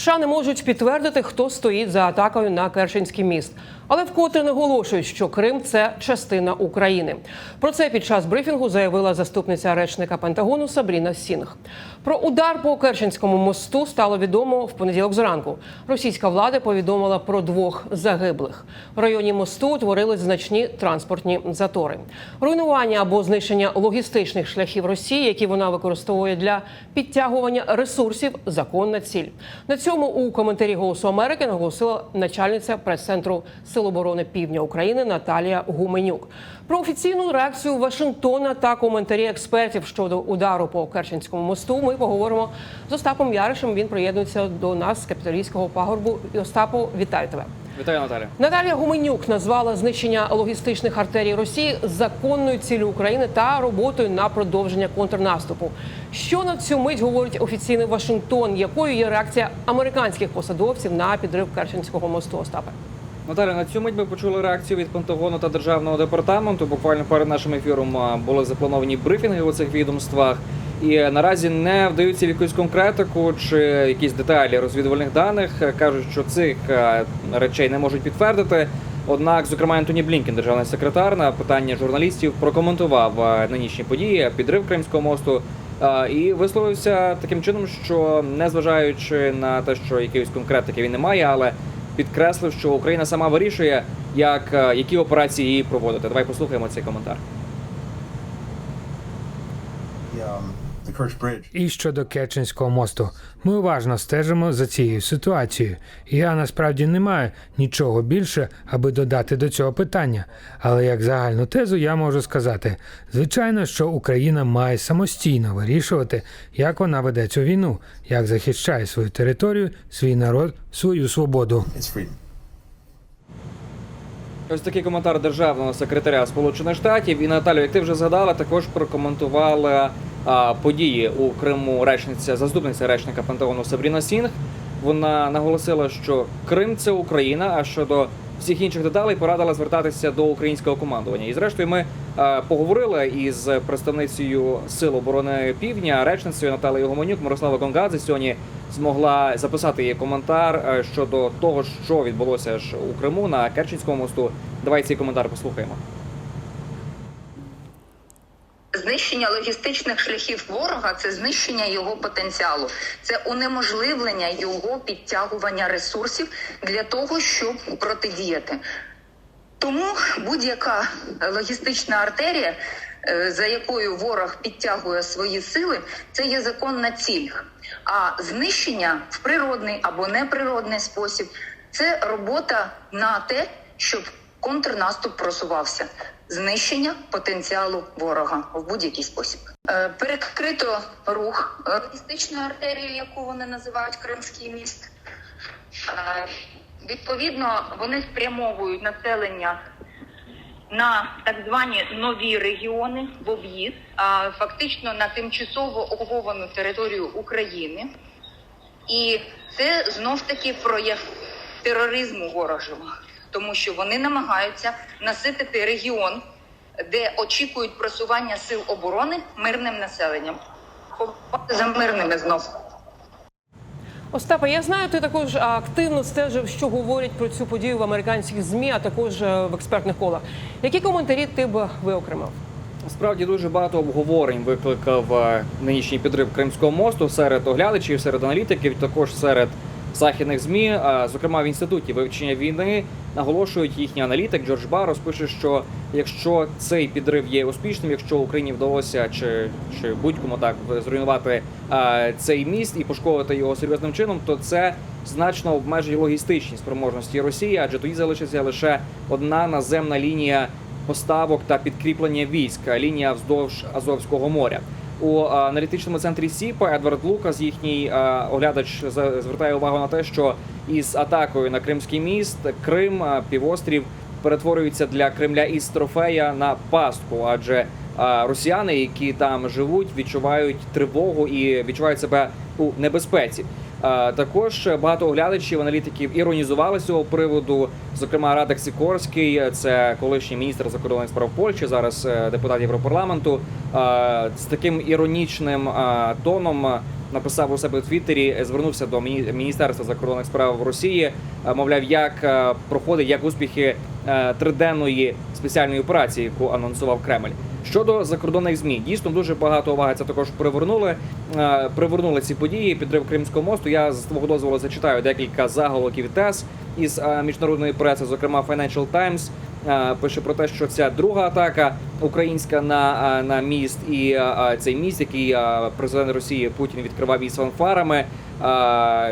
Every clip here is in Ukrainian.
США не можуть підтвердити, хто стоїть за атакою на Керченський міст, але вкотре наголошують, що Крим це частина України. Про це під час брифінгу заявила заступниця речника Пентагону Сабріна Сінг. Про удар по Керченському мосту стало відомо в понеділок зранку. Російська влада повідомила про двох загиблих. В районі мосту утворились значні транспортні затори. Руйнування або знищення логістичних шляхів Росії, які вона використовує для підтягування ресурсів, законна ціль. На цьому у коментарі Голосу Америки наголосила начальниця прес-центру Сил оборони Півдня України Наталія Гуменюк. Про офіційну реакцію Вашингтона та коментарі експертів щодо удару по Керченському мосту ми поговоримо з Остапом Яришем. Він приєднується до нас з капіталійського пагорбу. І Остапу, вітаю тебе. Вітаю, Наталя. Наталія Гуменюк назвала знищення логістичних артерій Росії законною ціллю України та роботою на продовження контрнаступу. Що на цю мить говорить офіційний Вашингтон? Якою є реакція американських посадовців на підрив Керченського мосту? Остапе? Наталя, на цю мить ми почули реакцію від Пентагону та державного департаменту. Буквально перед нашим ефіром були заплановані брифінги у цих відомствах. І наразі не вдаються в якусь конкретику чи якісь деталі розвідувальних даних. Кажуть, що цих е, речей не можуть підтвердити. Однак, зокрема, Антоні Блінкен, державний секретар, на питання журналістів прокоментував е, нинішні події, підрив Кримського мосту. е, І висловився таким чином, що незважаючи на те, що якоїсь конкретики він не має, але підкреслив, що Україна сама вирішує, як які операції її проводити. Давай послухаємо цей коментар. the, І щодо Керченського мосту, ми уважно стежимо за цією ситуацією. Я насправді не маю нічого більше, аби додати до цього питання. Але як загальну тезу я можу сказати: звичайно, що Україна має самостійно вирішувати, як вона веде цю війну, як захищає свою територію, свій народ, свою свободу. Ось такий коментар державного секретаря Сполучених Штатів. І Наталю, як ти вже згадала, також прокоментувала а, події у Криму речниця, заступниця речника Пентагону Сабріна Сінг. Вона наголосила, що Крим це Україна. А щодо всіх інших деталей порадила звертатися до українського командування. І зрештою, ми а, поговорили із представницею Сил оборони Півдня, речницею Наталією Гомонюк Мирослава Гонгадзе сьогодні змогла записати її коментар е, щодо того, що відбулося ж у Криму на Керченському мосту. Давай цей коментар послухаємо. Знищення логістичних шляхів ворога це знищення його потенціалу, це унеможливлення його підтягування ресурсів для того, щоб протидіяти. Тому будь-яка логістична артерія, за якою ворог підтягує свої сили, це є законна ціль. А знищення в природний або неприродний спосіб це робота на те, щоб контрнаступ просувався. Знищення потенціалу ворога в будь-який спосіб. Е, Перекрито рух е, логістичною артерією, яку вони називають Кримський міст. Е, Відповідно, вони спрямовують населення на так звані нові регіони в об'їзд, фактично на тимчасово окуповану територію України. І це знов таки прояв тероризму ворожого, тому що вони намагаються наситити регіон, де очікують просування сил оборони мирним населенням. Ховати за мирними знов. Остапе, я знаю, ти також активно стежив, що говорять про цю подію в американських змі, а також е, в експертних колах. Які коментарі ти б виокремив? Справді дуже багато обговорень викликав е, нинішній підрив Кримського мосту серед оглядачів, серед аналітиків, також серед західних змі. Зокрема, в інституті вивчення війни наголошують їхній аналітик Джордж Барос пише, що якщо цей підрив є успішним, якщо Україні вдалося чи, чи будь-кому так зруйнувати цей міст і пошкодити його серйозним чином, то це значно обмежить логістичні спроможності Росії, адже тоді залишиться лише одна наземна лінія поставок та підкріплення військ, лінія вздовж Азовського моря. У аналітичному центрі СІПа Едвард Лукас, їхній оглядач, звертає увагу на те, що із атакою на Кримський міст Крим, півострів перетворюється для Кремля із трофея на пастку, адже росіяни, які там живуть, відчувають тривогу і відчувають себе у небезпеці. А, Також багато оглядачів, аналітиків іронізували з цього приводу. Зокрема, Радek Сікорський, це колишній міністр закордонних справ Польщі, зараз е, депутат Європарламенту. З таким іронічним тоном написав у себе у Твіттері, е, звернувся до міні- Міністерства закордонних справ Росії. е, Мовляв, як е, проходить як успіхи е, триденної спеціальної операції, яку анонсував Кремль. Щодо закордонних змі, дійсно дуже багато уваги це також привернули. Е, Привернули ці події. Підрив Кримського мосту. Я з твого дозволу зачитаю декілька заголовків тез із е, міжнародної преси, зокрема Financial Times. е, Пише про те, що ця друга атака українська на, на міст і цей міст, який президент Росії Путін відкривав із фанфарами.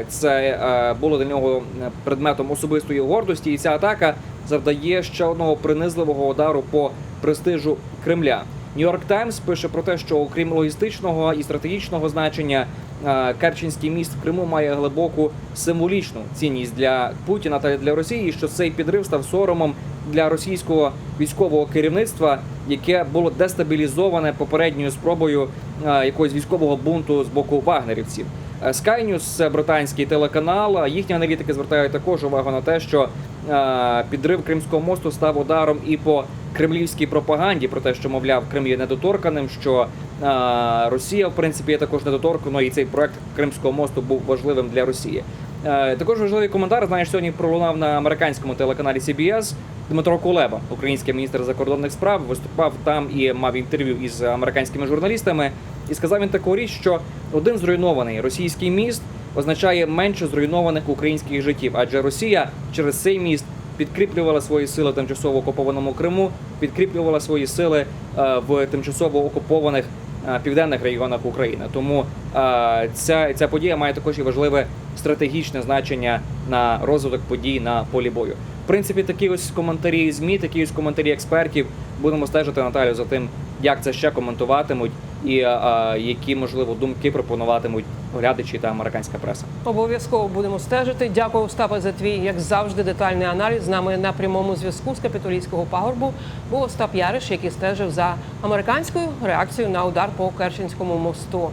Це було для нього предметом особистої гордості, і ця атака завдає ще одного принизливого удару по престижу Кремля. Нью-Йорк Таймс пише про те, що окрім логістичного і стратегічного значення, е, Керченський міст в Криму має глибоку символічну цінність для Путіна та для Росії. Що цей підрив став соромом для російського військового керівництва, яке було дестабілізоване попередньою спробою е, якогось військового бунту з боку вагнерівців. Е, Sky News – британський телеканал. Їхні аналітики звертають також увагу на те, що підрив Кримського мосту став ударом і по кремлівській пропаганді про те, що мовляв Крим є недоторканим, що е, Росія в принципі є також недоторканою, і цей проект Кримського мосту був важливим для Росії. Е, Також важливий коментар. Знаєш, сьогодні пролунав на американському телеканалі CBS Дмитро Кулеба, український міністр закордонних справ, виступав там і мав інтерв'ю із американськими журналістами. І сказав він таку річ, що один зруйнований російський міст означає менше зруйнованих українських життів, адже Росія через цей міст підкріплювала свої сили в тимчасово окупованому Криму, підкріплювала свої сили е, в тимчасово окупованих е, південних регіонах України. Тому е, ця, ця подія має також і важливе стратегічне значення на розвиток подій на полі бою. В принципі, такі ось коментарі змі, такі ось коментарі експертів. Будемо стежити Наталю за тим, як це ще коментуватимуть, і е, які можливо думки пропонуватимуть глядачі та американська преса. Обов'язково будемо стежити. Дякую, Остапе, за твій, як завжди, детальний аналіз. З нами на прямому зв'язку з капітолійського пагорбу був Остап Яриш, який стежив за американською реакцією на удар по Керченському мосту.